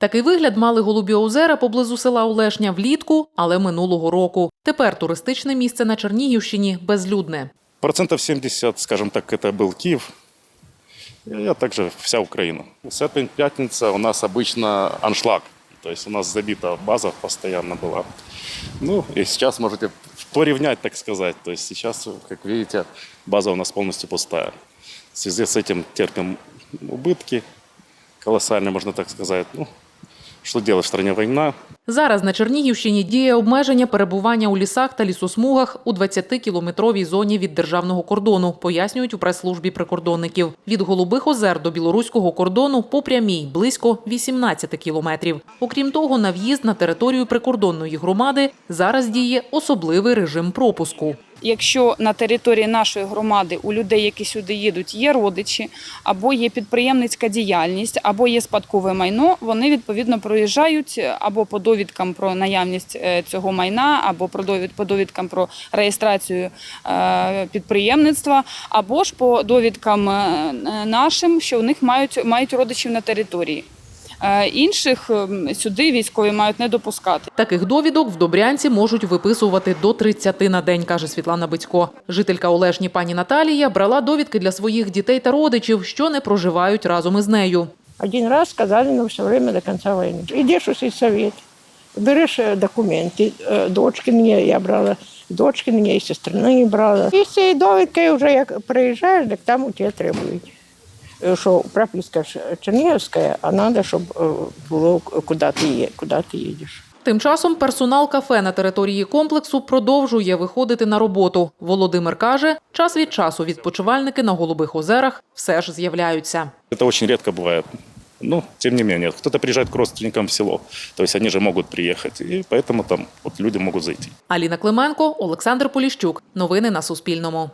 Такий вигляд мали голубі озера поблизу села Олешня влітку, але минулого року. Тепер туристичне місце на Чернігівщині безлюдне. Процентов 70, скажем так, это был Киев, и а также вся Украина. С этой пятницы у нас обычно аншлаг, то есть у нас забита база постоянно была. Ну, и сейчас можете поревнять, так сказать. То есть сейчас, как видите, база у нас полностью пустая. В связи с этим терпим убытки колоссальные, можно так сказать. Ну, что делать, в стране война, Зараз на Чернігівщині діє обмеження перебування у лісах та лісосмугах у 20-кілометровій зоні від державного кордону, пояснюють у прес-службі прикордонників. Від Голубих озер до білоруського кордону по прямій близько 18 кілометрів. Окрім того, на в'їзд на територію прикордонної громади зараз діє особливий режим пропуску. Якщо на території нашої громади у людей, які сюди їдуть, є родичі, або є підприємницька діяльність, або є спадкове майно, вони відповідно проїжджають або по довідкам про наявність е, цього майна, або по довідкам про реєстрацію е, підприємництва, або ж по довідкам е, нашим, що у них мають мають родичів на території. Е, Інших ем, сюди військові мають не допускати. Таких довідок в Добрянці можуть виписувати до 30 на день, каже Світлана Бицько. Жителька Олешні пані Наталія брала довідки для своїх дітей та родичів, що не проживають разом із нею. Один раз сказали нам все время до конца войны. Идешь у сельсовет, берешь э, документы, э, дочкины я брала, дочкины і сестрини брала. І з цією довідкою вже як приїжджаєш, так там у тебе требують. Е, Що прописка ж Чернігівська, а треба, щоб е, було куди ти, є, куди ти їдеш. Тим часом персонал кафе на території комплексу продовжує виходити на роботу. Володимир каже, час від часу відпочивальники на голубих озерах все ж з'являються. Это очень редко бывает. Но, тем не менее, кто-то приезжает к родственникам в село. То есть они же могут приехать. И поэтому там вот люди могут зайти. Аліна Клименко, Олександр Поліщук. Новини на Суспільному.